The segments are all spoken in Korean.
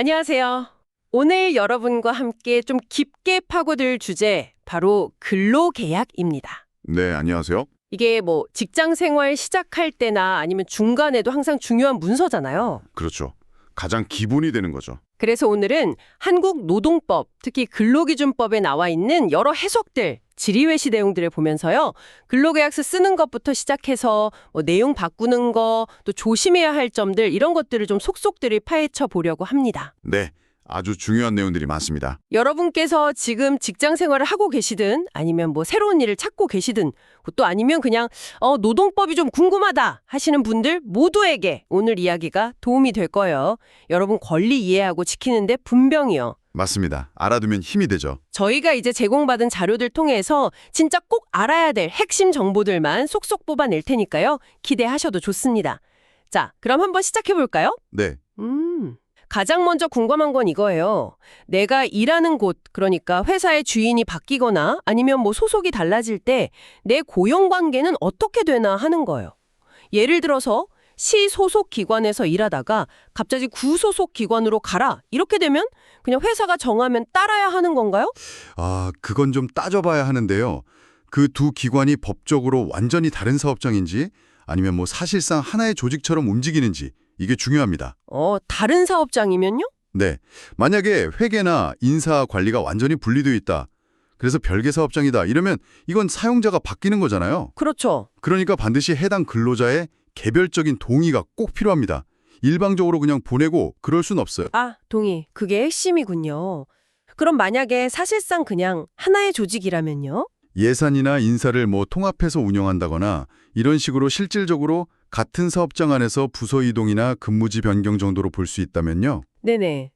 안녕하세요. 오늘 여러분과 함께 좀 깊게 파고들 주제 바로 근로계약입니다. 네, 안녕하세요. 이게 뭐 직장 생활 시작할 때나 아니면 중간에도 항상 중요한 문서잖아요. 그렇죠. 가장 기본이 되는 거죠. 그래서 오늘은 한국 노동법, 특히 근로기준법에 나와 있는 여러 해석들, 질의회시 내용들을 보면서요. 근로계약서 쓰는 것부터 시작해서 뭐 내용 바꾸는 거, 또 조심해야 할 점들 이런 것들을 좀 속속들이 파헤쳐 보려고 합니다. 네, 아주 중요한 내용들이 많습니다. 여러분께서 지금 직장 생활을 하고 계시든 아니면 뭐 새로운 일을 찾고 계시든 또 아니면 그냥 어, 노동법이 좀 궁금하다 하시는 분들 모두에게 오늘 이야기가 도움이 될 거예요. 여러분 권리 이해하고 지키는데 분명히요. 맞습니다. 알아두면 힘이 되죠. 저희가 이제 제공받은 자료들 통해서 진짜 꼭 알아야 될 핵심 정보들만 속속 뽑아낼 테니까요. 기대하셔도 좋습니다. 자, 그럼 한번 시작해 볼까요? 네, 음. 가장 먼저 궁금한 건 이거예요. 내가 일하는 곳, 그러니까 회사의 주인이 바뀌거나 아니면 뭐 소속이 달라질 때 내 고용 관계는 어떻게 되나 하는 거예요. 예를 들어서 시 소속 기관에서 일하다가 갑자기 구소속 기관으로 가라. 이렇게 되면 그냥 회사가 정하면 따라야 하는 건가요? 아, 그건 좀 따져봐야 하는데요. 그 두 기관이 법적으로 완전히 다른 사업장인지 아니면 뭐 사실상 하나의 조직처럼 움직이는지 이게 중요합니다. 어, 다른 사업장이면요? 네, 만약에 회계나 인사 관리가 완전히 분리되어 있다. 그래서 별개 사업장이다. 이러면 이건 사용자가 바뀌는 거잖아요. 그렇죠. 그러니까 반드시 해당 근로자의 개별적인 동의가 꼭 필요합니다. 일방적으로 그냥 보내고 그럴 순 없어요. 아, 동의. 그게 핵심이군요. 그럼 만약에 사실상 그냥 하나의 조직이라면요? 예산이나 인사를 뭐 통합해서 운영한다거나 이런 식으로 실질적으로 같은 사업장 안에서 부서 이동이나 근무지 변경 정도로 볼 수 있다면요. 네네.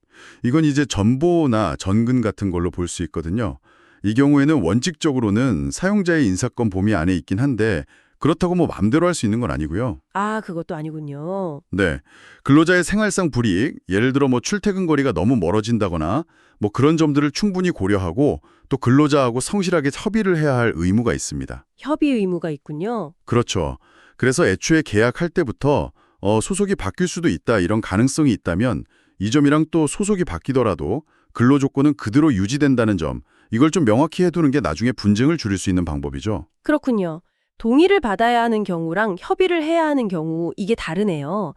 이건 이제 전보나 전근 같은 걸로 볼 수 있거든요. 이 경우에는 원칙적으로는 사용자의 인사권 범위 안에 있긴 한데 그렇다고 뭐 맘대로 할 수 있는 건 아니고요. 아, 그것도 아니군요. 네. 근로자의 생활상 불이익, 예를 들어 뭐 출퇴근 거리가 너무 멀어진다거나 뭐 그런 점들을 충분히 고려하고 또 근로자하고 성실하게 협의를 해야 할 의무가 있습니다. 협의 의무가 있군요. 그렇죠. 그래서 애초에 계약할 때부터 어, 소속이 바뀔 수도 있다 이런 가능성이 있다면 이 점이랑 또 소속이 바뀌더라도 근로 조건은 그대로 유지된다는 점 이걸 좀 명확히 해두는 게 나중에 분쟁을 줄일 수 있는 방법이죠. 그렇군요. 동의를 받아야 하는 경우랑 협의를 해야 하는 경우 이게 다르네요.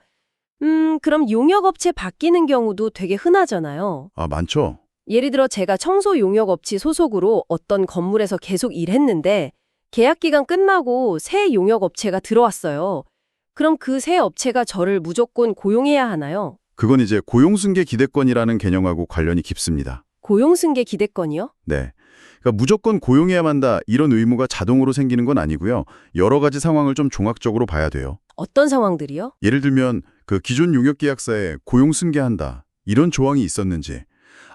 음, 그럼 용역업체 바뀌는 경우도 되게 흔하잖아요. 아 많죠. 예를 들어 제가 청소 용역업체 소속으로 어떤 건물에서 계속 일했는데 계약 기간 끝나고 새 용역 업체가 들어왔어요. 그럼 그 새 업체가 저를 무조건 고용해야 하나요? 그건 이제 고용승계 기대권이라는 개념하고 관련이 깊습니다. 고용승계 기대권이요? 네. 그러니까 무조건 고용해야만 한다 이런 의무가 자동으로 생기는 건 아니고요. 여러 가지 상황을 좀 종합적으로 봐야 돼요. 어떤 상황들이요? 예를 들면 그 기존 용역계약서에 고용 승계한다 이런 조항이 있었는지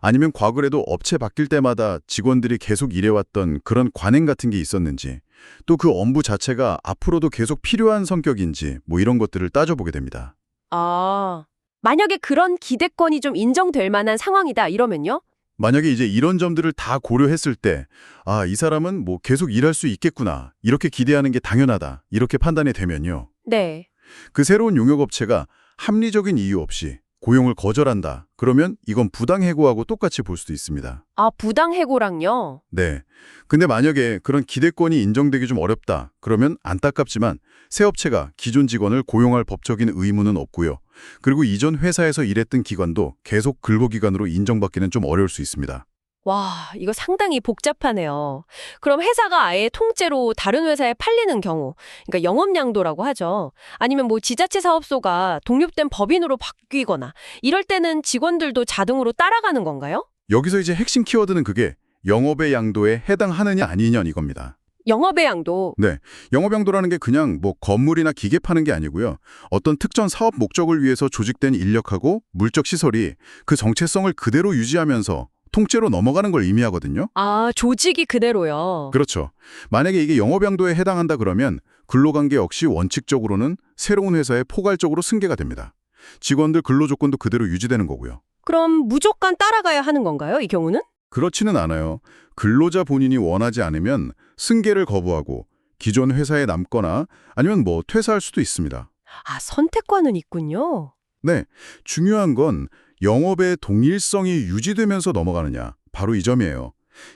아니면 과거에도 업체 바뀔 때마다 직원들이 계속 일해왔던 그런 관행 같은 게 있었는지 또 그 업무 자체가 앞으로도 계속 필요한 성격인지 뭐 이런 것들을 따져보게 됩니다. 아, 만약에 그런 기대권이 좀 인정될 만한 상황이다 이러면요? 만약에 이제 이런 점들을 다 고려했을 때, 아, 이 사람은 뭐 계속 일할 수 있겠구나. 이렇게 기대하는 게 당연하다. 이렇게 판단이 되면요. 네. 그 새로운 용역업체가 합리적인 이유 없이 고용을 거절한다. 그러면 이건 부당해고하고 똑같이 볼 수도 있습니다. 아, 부당해고랑요? 네. 근데 만약에 그런 기대권이 인정되기 좀 어렵다. 그러면 안타깝지만 새 업체가 기존 직원을 고용할 법적인 의무는 없고요. 그리고 이전 회사에서 일했던 기관도 계속 근로기관으로 인정받기는 좀 어려울 수 있습니다. 와, 이거 상당히 복잡하네요. 그럼 회사가 아예 통째로 다른 회사에 팔리는 경우, 그러니까 영업양도라고 하죠. 아니면 뭐 지자체 사업소가 독립된 법인으로 바뀌거나 이럴 때는 직원들도 자동으로 따라가는 건가요? 여기서 이제 핵심 키워드는 그게 영업의 양도에 해당하느냐 아니냐 이겁니다. 영업의 양도. 네, 영업양도라는 게 그냥 뭐 건물이나 기계 파는 게 아니고요. 어떤 특정 사업 목적을 위해서 조직된 인력하고 물적 시설이 그 정체성을 그대로 유지하면서 통째로 넘어가는 걸 의미하거든요. 아, 조직이 그대로요. 그렇죠. 만약에 이게 영업양도에 해당한다 그러면 근로관계 역시 원칙적으로는 새로운 회사에 포괄적으로 승계가 됩니다. 직원들 근로조건도 그대로 유지되는 거고요. 그럼 무조건 따라가야 하는 건가요, 이 경우는? 그렇지는 않아요. 근로자 본인이 원하지 않으면 승계를 거부하고 기존 회사에 남거나 아니면 뭐 퇴사할 수도 있습니다. 아, 선택권은 있군요. 네, 중요한 건 영업의 동일성이 유지되면서 넘어가느냐. 바로 이 점이에요.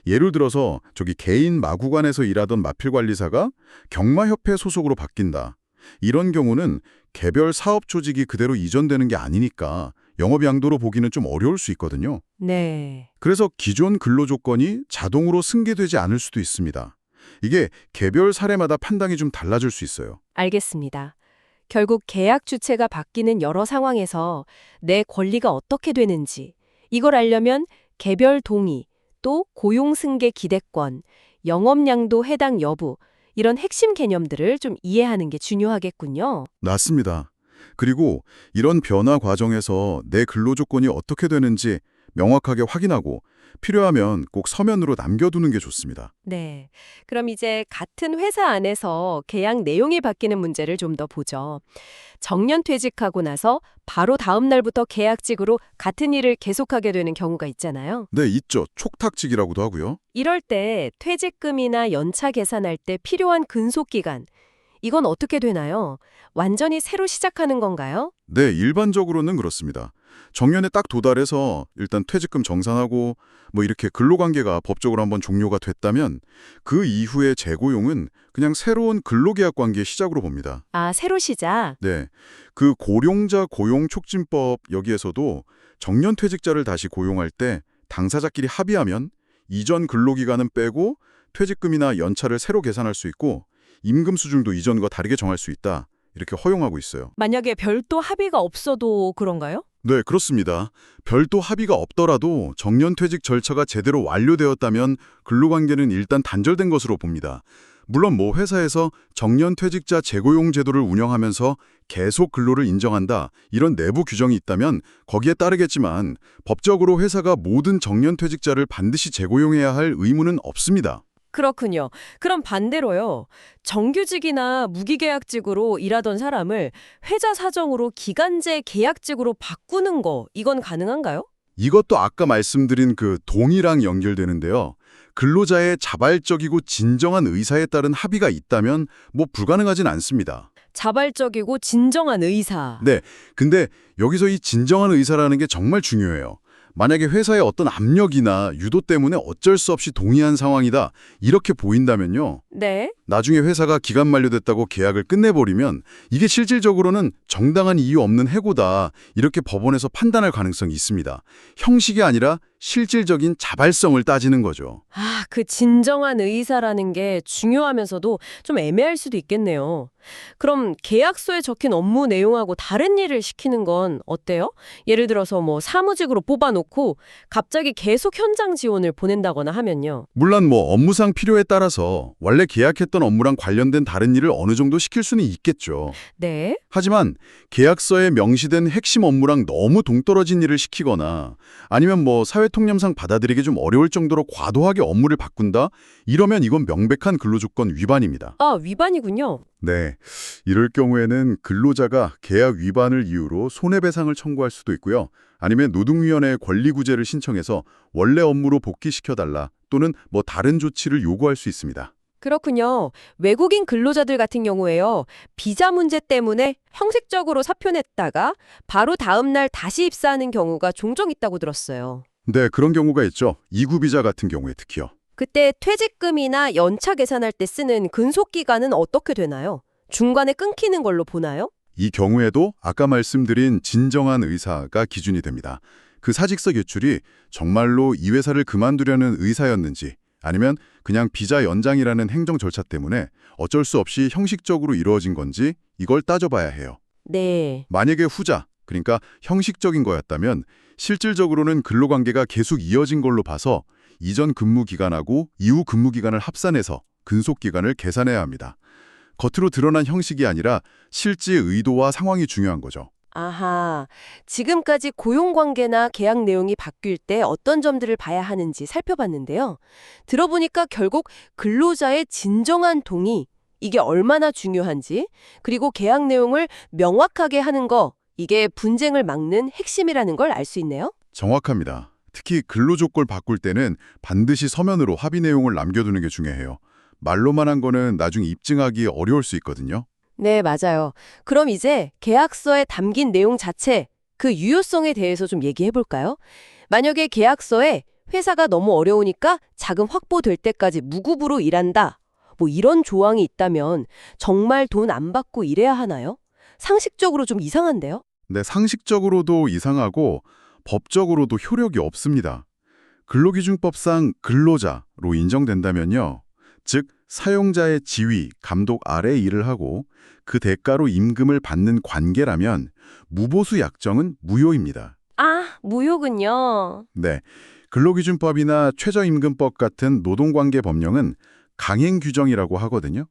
예를 들어서 저기 개인 마구간에서 일하던 마필관리사가 경마협회 소속으로 바뀐다. 이런 경우는 개별 사업 조직이 그대로 이전되는 게 아니니까 영업 양도로 보기는 좀 어려울 수 있거든요. 네. 그래서 기존 근로 조건이 자동으로 승계되지 않을 수도 있습니다. 이게 개별 사례마다 판단이 좀 달라질 수 있어요. 알겠습니다. 결국 계약 주체가 바뀌는 여러 상황에서 내 권리가 어떻게 되는지 이걸 알려면 개별 동의, 또 고용 승계 기대권, 영업량도 해당 여부 이런 핵심 개념들을 좀 이해하는 게 중요하겠군요. 맞습니다. 그리고 이런 변화 과정에서 내 근로 조건이 어떻게 되는지 명확하게 확인하고 필요하면 꼭 서면으로 남겨두는 게 좋습니다. 네. 그럼 이제 같은 회사 안에서 계약 내용이 바뀌는 문제를 좀 더 보죠. 정년 퇴직하고 나서 바로 다음 날부터 계약직으로 같은 일을 계속하게 되는 경우가 있잖아요. 네, 있죠. 촉탁직이라고도 하고요. 이럴 때 퇴직금이나 연차 계산할 때 필요한 근속 기간 이건 어떻게 되나요? 완전히 새로 시작하는 건가요? 네, 일반적으로는 그렇습니다. 정년에 딱 도달해서 일단 퇴직금 정산하고 뭐 이렇게 근로관계가 법적으로 한번 종료가 됐다면 그 이후의 재고용은 그냥 새로운 근로계약 관계의 시작으로 봅니다. 아, 새로 시작. 네, 그 고령자 고용 촉진법 여기에서도 정년 퇴직자를 다시 고용할 때 당사자끼리 합의하면 이전 근로기간은 빼고 퇴직금이나 연차를 새로 계산할 수 있고 임금 수준도 이전과 다르게 정할 수 있다. 이렇게 허용하고 있어요. 만약에 별도 합의가 없어도 그런가요? 네, 그렇습니다. 별도 합의가 없더라도 정년퇴직 절차가 제대로 완료되었다면 근로관계는 일단 단절된 것으로 봅니다. 물론 뭐 회사에서 정년퇴직자 재고용 제도를 운영하면서 계속 근로를 인정한다 이런 내부 규정이 있다면 거기에 따르겠지만 법적으로 회사가 모든 정년퇴직자를 반드시 재고용해야 할 의무는 없습니다. 그렇군요. 그럼 반대로요. 정규직이나 무기계약직으로 일하던 사람을 회사 사정으로 기간제 계약직으로 바꾸는 거 이건 가능한가요? 이것도 아까 말씀드린 그 동의랑 연결되는데요. 근로자의 자발적이고 진정한 의사에 따른 합의가 있다면 뭐 불가능하진 않습니다. 자발적이고 진정한 의사. 네, 근데 여기서 이 진정한 의사라는 게 정말 중요해요. 만약에 회사의 어떤 압력이나 유도 때문에 어쩔 수 없이 동의한 상황이다 이렇게 보인다면요. 네. 나중에 회사가 기간 만료됐다고 계약을 끝내버리면 이게 실질적으로는 정당한 이유 없는 해고다 이렇게 법원에서 판단할 가능성이 있습니다. 형식이 아니라 실질적인 자발성을 따지는 거죠. 아, 그 진정한 의사라는 게 중요하면서도 좀 애매할 수도 있겠네요. 그럼 계약서에 적힌 업무 내용하고 다른 일을 시키는 건 어때요? 예를 들어서 뭐 사무직으로 뽑아놓고 갑자기 계속 현장 지원을 보낸다거나 하면요. 물론 뭐 업무상 필요에 따라서 원래 계약했던 업무랑 관련된 다른 일을 어느 정도 시킬 수는 있겠죠. 네. 하지만 계약서에 명시된 핵심 업무랑 너무 동떨어진 일을 시키거나 아니면 뭐 사회통념상 받아들이기 좀 어려울 정도로 과도하게 업무를 바꾼다? 이러면 이건 명백한 근로조건 위반입니다. 아, 위반이군요. 네. 이럴 경우에는 근로자가 계약 위반을 이유로 손해배상을 청구할 수도 있고요. 아니면 노동위원회에 권리구제를 신청해서 원래 업무로 복귀시켜달라 또는 뭐 다른 조치를 요구할 수 있습니다. 그렇군요. 외국인 근로자들 같은 경우에요. 비자 문제 때문에 형식적으로 사표냈다가 바로 다음 날 다시 입사하는 경우가 종종 있다고 들었어요. 네, 그런 경우가 있죠. 이구 비자 같은 경우에 특히요. 그때 퇴직금이나 연차 계산할 때 쓰는 근속 기간은 어떻게 되나요? 중간에 끊기는 걸로 보나요? 이 경우에도 아까 말씀드린 진정한 의사가 기준이 됩니다. 그 사직서 제출이 정말로 이 회사를 그만두려는 의사였는지 아니면 그냥 비자 연장이라는 행정 절차 때문에 어쩔 수 없이 형식적으로 이루어진 건지 이걸 따져봐야 해요. 네. 만약에 후자, 그러니까 형식적인 거였다면 실질적으로는 근로관계가 계속 이어진 걸로 봐서 이전 근무 기간하고 이후 근무 기간을 합산해서 근속 기간을 계산해야 합니다. 겉으로 드러난 형식이 아니라 실제 의도와 상황이 중요한 거죠. 아하. 지금까지 고용관계나 계약 내용이 바뀔 때 어떤 점들을 봐야 하는지 살펴봤는데요. 들어보니까 결국 근로자의 진정한 동의, 이게 얼마나 중요한지, 그리고 계약 내용을 명확하게 하는 거, 이게 분쟁을 막는 핵심이라는 걸 알 수 있네요. 정확합니다. 특히 근로조건을 바꿀 때는 반드시 서면으로 합의 내용을 남겨두는 게 중요해요. 말로만 한 거는 나중에 입증하기 어려울 수 있거든요. 네, 맞아요. 그럼 이제 계약서에 담긴 내용 자체, 그 유효성에 대해서 좀 얘기해 볼까요? 만약에 계약서에 회사가 너무 어려우니까 자금 확보될 때까지 무급으로 일한다. 뭐 이런 조항이 있다면 정말 돈 안 받고 일해야 하나요? 상식적으로 좀 이상한데요? 네, 상식적으로도 이상하고 법적으로도 효력이 없습니다. 근로기준법상 근로자로 인정된다면요. 즉, 사용자의 지위, 감독 아래 일을 하고 그 대가로 임금을 받는 관계라면 무보수 약정은 무효입니다. 아, 무효군요. 네, 근로기준법이나 최저임금법 같은 노동관계 법령은 강행 규정이라고 하거든요.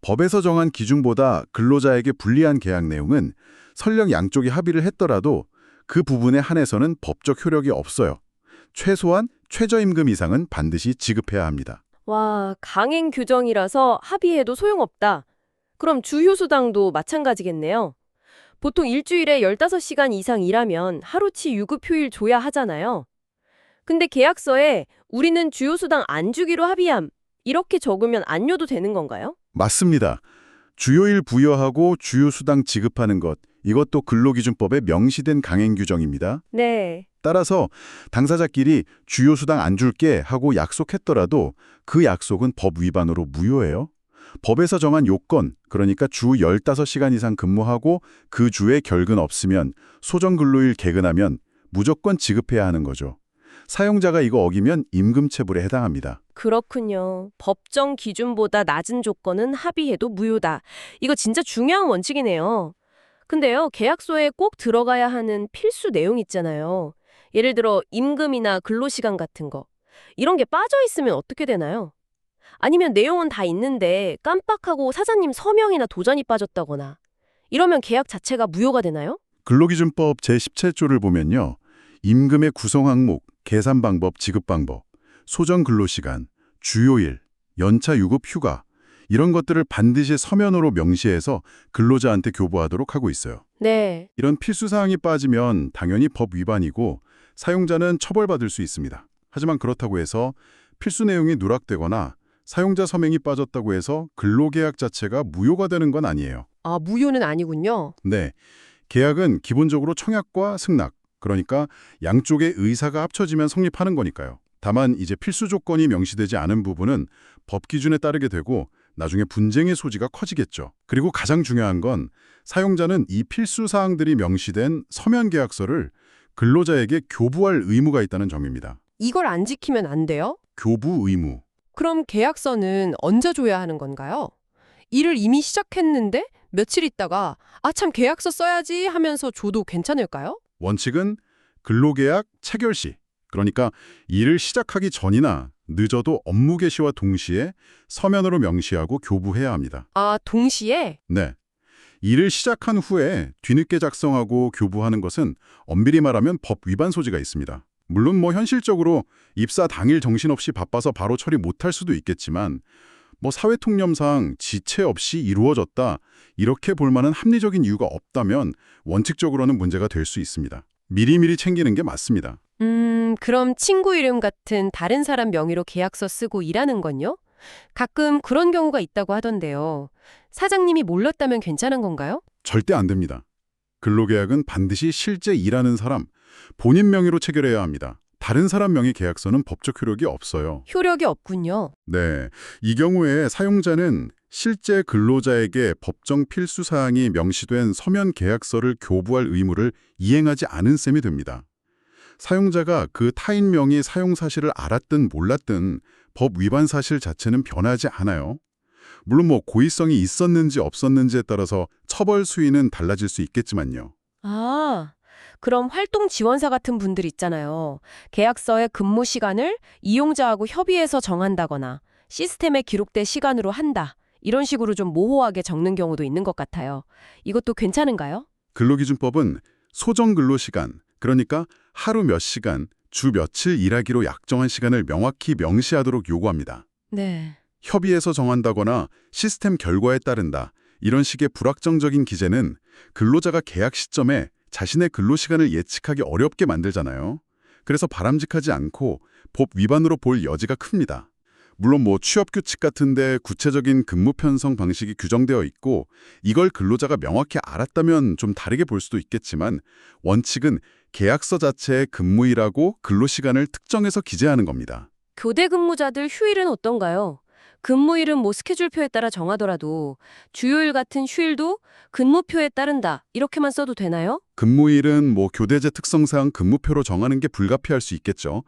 법에서 정한 기준보다 근로자에게 불리한 계약 내용은 설령 양쪽이 합의를 했더라도 그 부분에 한해서는 법적 효력이 없어요. 최소한 최저임금 이상은 반드시 지급해야 합니다. 와, 강행 규정이라서 합의해도 소용없다. 그럼 주휴수당도 마찬가지겠네요. 보통 일주일에 15시간 이상 일하면 하루치 유급휴일 줘야 하잖아요. 근데 계약서에 우리는 주휴수당 안 주기로 합의함. 이렇게 적으면 안 줘도 되는 건가요? 맞습니다. 주요일 부여하고 주요수당 지급하는 것, 이것도 근로기준법에 명시된 강행 규정입니다. 네. 따라서 당사자끼리 주요 수당 안 줄게 하고 약속했더라도 그 약속은 법 위반으로 무효예요. 법에서 정한 요건, 그러니까 주 15시간 이상 근무하고 그 주에 결근 없으면 소정근로일 개근하면 무조건 지급해야 하는 거죠. 사용자가 이거 어기면 임금체불에 해당합니다. 그렇군요. 법정 기준보다 낮은 조건은 합의해도 무효다. 이거 진짜 중요한 원칙이네요. 근데요, 계약서에 꼭 들어가야 하는 필수 내용 있잖아요. 예를 들어 임금이나 근로시간 같은 거. 이런 게 빠져 있으면 어떻게 되나요? 아니면 내용은 다 있는데 깜빡하고 사장님 서명이나 도장이 빠졌다거나. 이러면 계약 자체가 무효가 되나요? 근로기준법 제17조를 보면요. 임금의 구성 항목, 계산 방법, 지급 방법, 소정 근로시간, 주요일, 연차 유급 휴가 이런 것들을 반드시 서면으로 명시해서 근로자한테 교부하도록 하고 있어요. 네. 이런 필수 사항이 빠지면 당연히 법 위반이고 사용자는 처벌받을 수 있습니다. 하지만 그렇다고 해서 필수 내용이 누락되거나 사용자 서명이 빠졌다고 해서 근로계약 자체가 무효가 되는 건 아니에요. 아, 무효는 아니군요. 네. 계약은 기본적으로 청약과 승낙, 그러니까 양쪽의 의사가 합쳐지면 성립하는 거니까요. 다만 이제 필수 조건이 명시되지 않은 부분은 법 기준에 따르게 되고 나중에 분쟁의 소지가 커지겠죠. 그리고 가장 중요한 건 사용자는 이 필수 사항들이 명시된 서면 계약서를 근로자에게 교부할 의무가 있다는 점입니다. 이걸 안 지키면 안 돼요? 교부 의무. 그럼 계약서는 언제 줘야 하는 건가요? 일을 이미 시작했는데 며칠 있다가 아 참 계약서 써야지 하면서 줘도 괜찮을까요? 원칙은 근로계약 체결 시, 그러니까 일을 시작하기 전이나 늦어도 업무 개시와 동시에 서면으로 명시하고 교부해야 합니다. 아 동시에 네. 일을 시작한 후에 뒤늦게 작성하고 교부하는 것은 엄밀히 말하면 법 위반 소지가 있습니다. 물론 뭐 현실적으로 입사 당일 정신없이 바빠서 바로 처리 못할 수도 있겠지만 뭐 사회 통념상 지체 없이 이루어졌다 이렇게 볼 만한 합리적인 이유가 없다면 원칙적으로는 문제가 될 수 있습니다. 미리미리 챙기는 게 맞습니다. 음 그럼 친구 이름 같은 다른 사람 명의로 계약서 쓰고 일하는 건요? 가끔 그런 경우가 있다고 하던데요. 사장님이 몰랐다면 괜찮은 건가요? 절대 안 됩니다. 근로계약은 반드시 실제 일하는 사람, 본인 명의로 체결해야 합니다. 다른 사람 명의 계약서는 법적 효력이 없어요. 효력이 없군요. 네, 이 경우에 사용자는 실제 근로자에게 법정 필수 사항이 명시된 서면 계약서를 교부할 의무를 이행하지 않은 셈이 됩니다. 사용자가 그 타인 명의 사용 사실을 알았든 몰랐든 법 위반 사실 자체는 변하지 않아요. 물론 뭐 고의성이 있었는지 없었는지에 따라서 처벌 수위는 달라질 수 있겠지만요. 아, 그럼 활동 지원사 같은 분들 있잖아요. 계약서에 근무 시간을 이용자하고 협의해서 정한다거나 시스템에 기록된 시간으로 한다. 이런 식으로 좀 모호하게 적는 경우도 있는 것 같아요. 이것도 괜찮은가요? 근로기준법은 소정 근로시간, 그러니까 하루 몇 시간, 주 며칠 일하기로 약정한 시간을 명확히 명시하도록 요구합니다. 네. 협의해서 정한다거나 시스템 결과에 따른다. 이런 식의 불확정적인 기재는 근로자가 계약 시점에 자신의 근로시간을 예측하기 어렵게 만들잖아요. 그래서 바람직하지 않고 법 위반으로 볼 여지가 큽니다. 물론 뭐 취업 규칙 같은데 구체적인 근무 편성 방식이 규정되어 있고 이걸 근로자가 명확히 알았다면 좀 다르게 볼 수도 있겠지만 원칙은 계약서 자체의 근무일하고 근로시간을 특정해서 기재하는 겁니다. 교대 근무자들 휴일은 어떤가요? 근무일은 뭐 스케줄표에 따라 정하더라도 주요일 같은 휴일도 근무표에 따른다. 이렇게만 써도 되나요? 근무일은 뭐 교대제 특성상 근무표로 정하는 게 불가피할 수 있겠죠.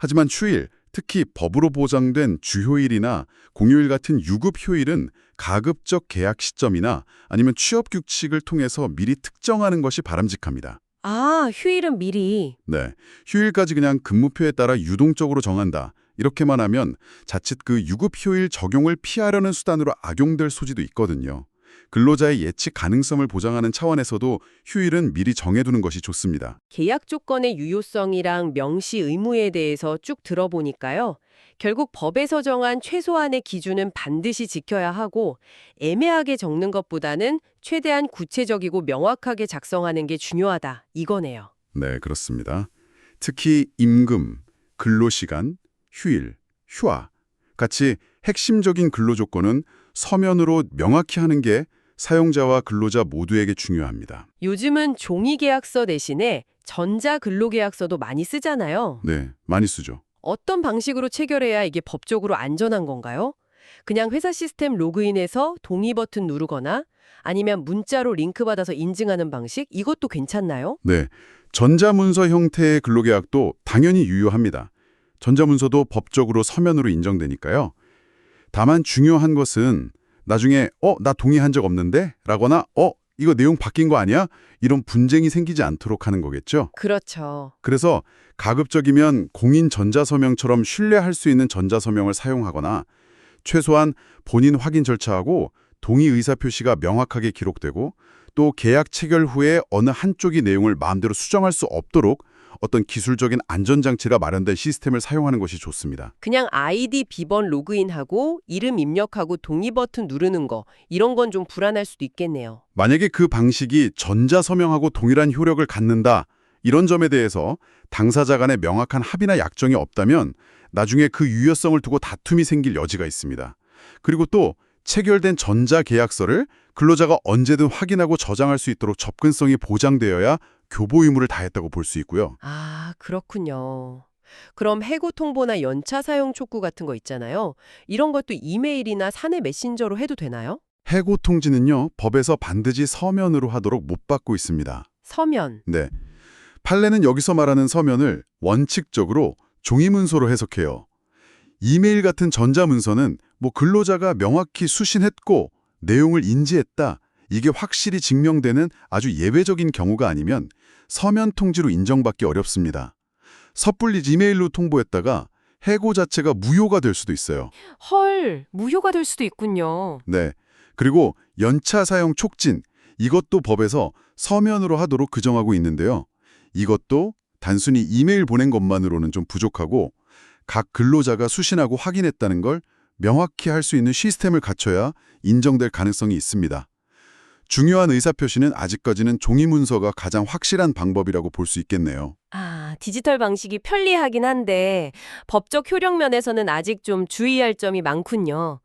하지만 휴일, 특히 법으로 보장된 주휴일이나 공휴일 같은 유급 휴일은 가급적 계약 시점이나 아니면 취업 규칙을 통해서 미리 특정하는 것이 바람직합니다. 아, 휴일은 미리. 네, 휴일까지 그냥 근무표에 따라 유동적으로 정한다. 이렇게만 하면 자칫 그 유급 휴일 적용을 피하려는 수단으로 악용될 소지도 있거든요. 근로자의 예측 가능성을 보장하는 차원에서도 휴일은 미리 정해두는 것이 좋습니다. 계약 조건의 유효성이랑 명시 의무에 대해서 쭉 들어보니까요. 결국 법에서 정한 최소한의 기준은 반드시 지켜야 하고 애매하게 적는 것보다는 최대한 구체적이고 명확하게 작성하는 게 중요하다. 이거네요. 네, 그렇습니다. 특히 임금, 근로시간, 휴일, 휴아 같이 핵심적인 근로조건은 서면으로 명확히 하는 게 사용자와 근로자 모두에게 중요합니다. 요즘은 종이 계약서 대신에 전자 근로 계약서도 많이 쓰잖아요. 네, 많이 쓰죠. 어떤 방식으로 체결해야 이게 법적으로 안전한 건가요? 그냥 회사 시스템 로그인해서 동의 버튼 누르거나 아니면 문자로 링크 받아서 인증하는 방식 이것도 괜찮나요? 네, 전자문서 형태의 근로계약도 당연히 유효합니다. 전자문서도 법적으로 서면으로 인정되니까요. 다만 중요한 것은 나중에 어, 나 동의한 적 없는데? 라거나 어, 이거 내용 바뀐 거 아니야? 이런 분쟁이 생기지 않도록 하는 거겠죠. 그렇죠. 그래서 가급적이면 공인 전자서명처럼 신뢰할 수 있는 전자서명을 사용하거나 최소한 본인 확인 절차하고 동의 의사 표시가 명확하게 기록되고 또 계약 체결 후에 어느 한쪽이 내용을 마음대로 수정할 수 없도록 어떤 기술적인 안전장치가 마련된 시스템을 사용하는 것이 좋습니다. 그냥 아이디 비번 로그인하고 이름 입력하고 동의 버튼 누르는 거 이런 건 좀 불안할 수도 있겠네요. 만약에 그 방식이 전자서명하고 동일한 효력을 갖는다 이런 점에 대해서 당사자 간의 명확한 합의나 약정이 없다면 나중에 그 유효성을 두고 다툼이 생길 여지가 있습니다. 그리고 또 체결된 전자계약서를 근로자가 언제든 확인하고 저장할 수 있도록 접근성이 보장되어야 교보 의무를 다했다고 볼 수 있고요. 아, 그렇군요. 그럼 해고 통보나 연차 사용 촉구 같은 거 있잖아요. 이런 것도 이메일이나 사내 메신저로 해도 되나요? 해고 통지는요, 법에서 반드시 서면으로 하도록 못 받고 있습니다. 서면. 네. 판례는 여기서 말하는 서면을 원칙적으로 종이 문서로 해석해요. 이메일 같은 전자 문서는 뭐 근로자가 명확히 수신했고 내용을 인지했다. 이게 확실히 증명되는 아주 예외적인 경우가 아니면 서면 통지로 인정받기 어렵습니다. 섣불리 이메일로 통보했다가 해고 자체가 무효가 될 수도 있어요. 헐, 무효가 될 수도 있군요. 네. 그리고 연차 사용 촉진, 이것도 법에서 서면으로 하도록 규정하고 있는데요. 이것도 단순히 이메일 보낸 것만으로는 좀 부족하고 각 근로자가 수신하고 확인했다는 걸 명확히 할 수 있는 시스템을 갖춰야 인정될 가능성이 있습니다. 중요한 의사표시는 아직까지는 종이 문서가 가장 확실한 방법이라고 볼 수 있겠네요. 아, 디지털 방식이 편리하긴 한데 법적 효력 면에서는 아직 좀 주의할 점이 많군요.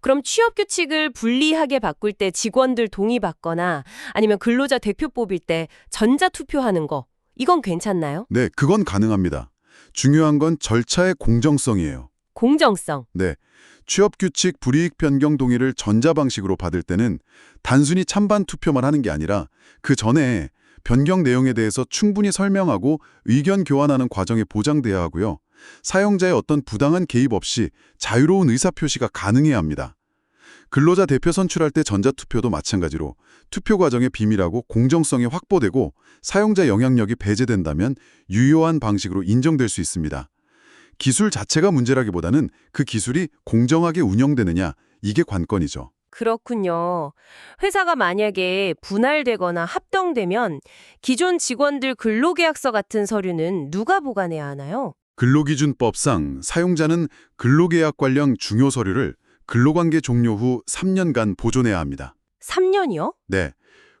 그럼 취업 규칙을 불리하게 바꿀 때 직원들 동의 받거나 아니면 근로자 대표 뽑을 때 전자 투표하는 거 이건 괜찮나요? 네, 그건 가능합니다. 중요한 건 절차의 공정성이에요. 공정성. 네. 취업 규칙 불이익 변경 동의를 전자 방식으로 받을 때는 단순히 찬반 투표만 하는 게 아니라 그 전에 변경 내용에 대해서 충분히 설명하고 의견 교환하는 과정이 보장돼야 하고요. 사용자의 어떤 부당한 개입 없이 자유로운 의사표시가 가능해야 합니다. 근로자 대표 선출할 때 전자투표도 마찬가지로 투표 과정의 비밀하고 공정성이 확보되고 사용자 영향력이 배제된다면 유효한 방식으로 인정될 수 있습니다. 기술 자체가 문제라기보다는 그 기술이 공정하게 운영되느냐 이게 관건이죠. 그렇군요. 회사가 만약에 분할되거나 합병되면 기존 직원들 근로계약서 같은 서류는 누가 보관해야 하나요? 근로기준법상 사용자는 근로계약 관련 중요 서류를 근로관계 종료 후 3년간 보존해야 합니다. 3년이요? 네.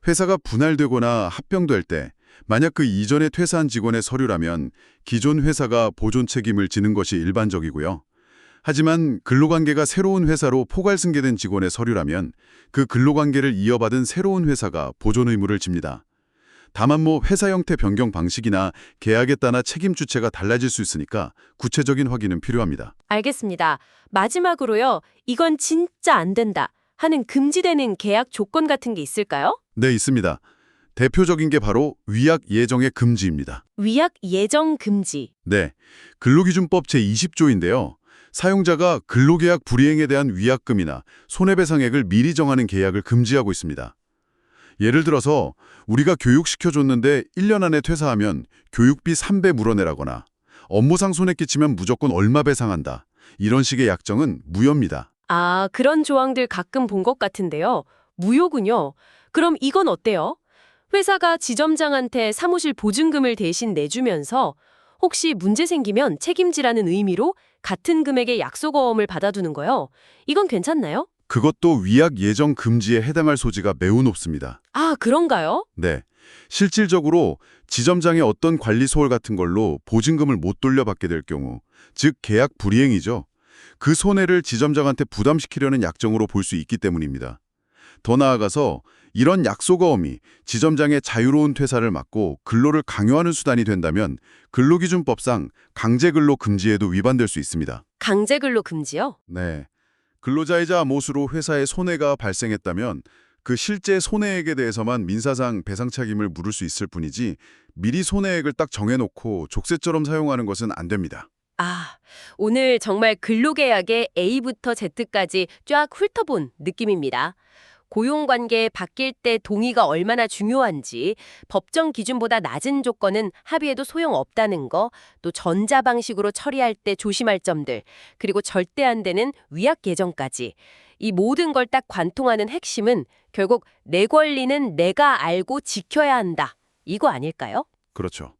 회사가 분할되거나 합병될 때 만약 그 이전에 퇴사한 직원의 서류라면 기존 회사가 보존 책임을 지는 것이 일반적이고요. 하지만 근로관계가 새로운 회사로 포괄 승계된 직원의 서류라면 그 근로관계를 이어받은 새로운 회사가 보존 의무를 집니다. 다만 뭐 회사 형태 변경 방식이나 계약에 따라 책임 주체가 달라질 수 있으니까 구체적인 확인은 필요합니다. 알겠습니다. 마지막으로요. 이건 진짜 안 된다 하는 금지되는 계약 조건 같은 게 있을까요? 네, 있습니다. 대표적인 게 바로 위약 예정의 금지입니다. 위약 예정 금지. 네, 근로기준법 제20조인데요. 사용자가 근로계약 불이행에 대한 위약금이나 손해배상액을 미리 정하는 계약을 금지하고 있습니다. 예를 들어서 우리가 교육시켜줬는데 1년 안에 퇴사하면 교육비 3배 물어내라거나 업무상 손해 끼치면 무조건 얼마 배상한다. 이런 식의 약정은 무효입니다. 아, 그런 조항들 가끔 본 것 같은데요. 무효군요. 그럼 이건 어때요? 회사가 지점장한테 사무실 보증금을 대신 내주면서 혹시 문제 생기면 책임지라는 의미로 같은 금액의 약속어음을 받아두는 거요. 이건 괜찮나요? 그것도 위약 예정 금지에 해당할 소지가 매우 높습니다. 아, 그런가요? 네. 실질적으로 지점장의 어떤 관리 소홀 같은 걸로 보증금을 못 돌려받게 될 경우, 즉 계약 불이행이죠. 그 손해를 지점장한테 부담시키려는 약정으로 볼 수 있기 때문입니다. 더 나아가서 이런 약속어음이 지점장의 자유로운 퇴사를 막고 근로를 강요하는 수단이 된다면 근로기준법상 강제근로 금지에도 위반될 수 있습니다. 강제근로 금지요? 네. 근로자이자 모수로 회사에 손해가 발생했다면 그 실제 손해액에 대해서만 민사상 배상 책임을 물을 수 있을 뿐이지 미리 손해액을 딱 정해놓고 족쇄처럼 사용하는 것은 안 됩니다. 아, 오늘 정말 근로계약의 A부터 Z까지 쫙 훑어본 느낌입니다. 고용관계 바뀔 때 동의가 얼마나 중요한지, 법정 기준보다 낮은 조건은 합의해도 소용없다는 거, 또 전자 방식으로 처리할 때 조심할 점들, 그리고 절대 안 되는 위약 개정까지. 이 모든 걸 딱 관통하는 핵심은 결국 내 권리는 내가 알고 지켜야 한다. 이거 아닐까요? 그렇죠.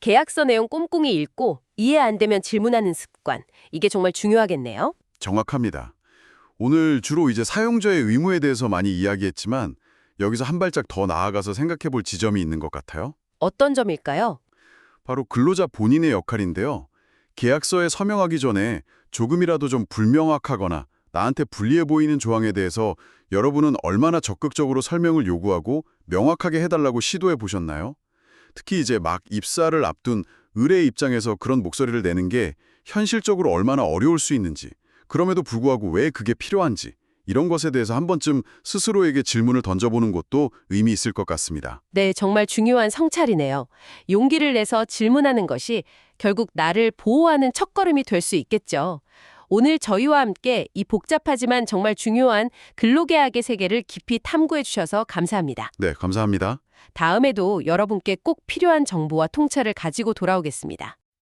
계약서 내용 꼼꼼히 읽고 이해 안 되면 질문하는 습관. 이게 정말 중요하겠네요. 정확합니다. 오늘 주로 이제 사용자의 의무에 대해서 많이 이야기했지만 여기서 한 발짝 더 나아가서 생각해 볼 지점이 있는 것 같아요. 어떤 점일까요? 바로 근로자 본인의 역할인데요. 계약서에 서명하기 전에 조금이라도 좀 불명확하거나 나한테 불리해 보이는 조항에 대해서 여러분은 얼마나 적극적으로 설명을 요구하고 명확하게 해달라고 시도해 보셨나요? 특히 이제 막 입사를 앞둔 의뢰 입장에서 그런 목소리를 내는 게 현실적으로 얼마나 어려울 수 있는지, 그럼에도 불구하고 왜 그게 필요한지, 이런 것에 대해서 한 번쯤 스스로에게 질문을 던져보는 것도 의미 있을 것 같습니다. 네, 정말 중요한 성찰이네요. 용기를 내서 질문하는 것이 결국 나를 보호하는 첫걸음이 될 수 있겠죠. 오늘 저희와 함께 이 복잡하지만 정말 중요한 근로계약의 세계를 깊이 탐구해 주셔서 감사합니다. 네, 감사합니다. 다음에도 여러분께 꼭 필요한 정보와 통찰을 가지고 돌아오겠습니다.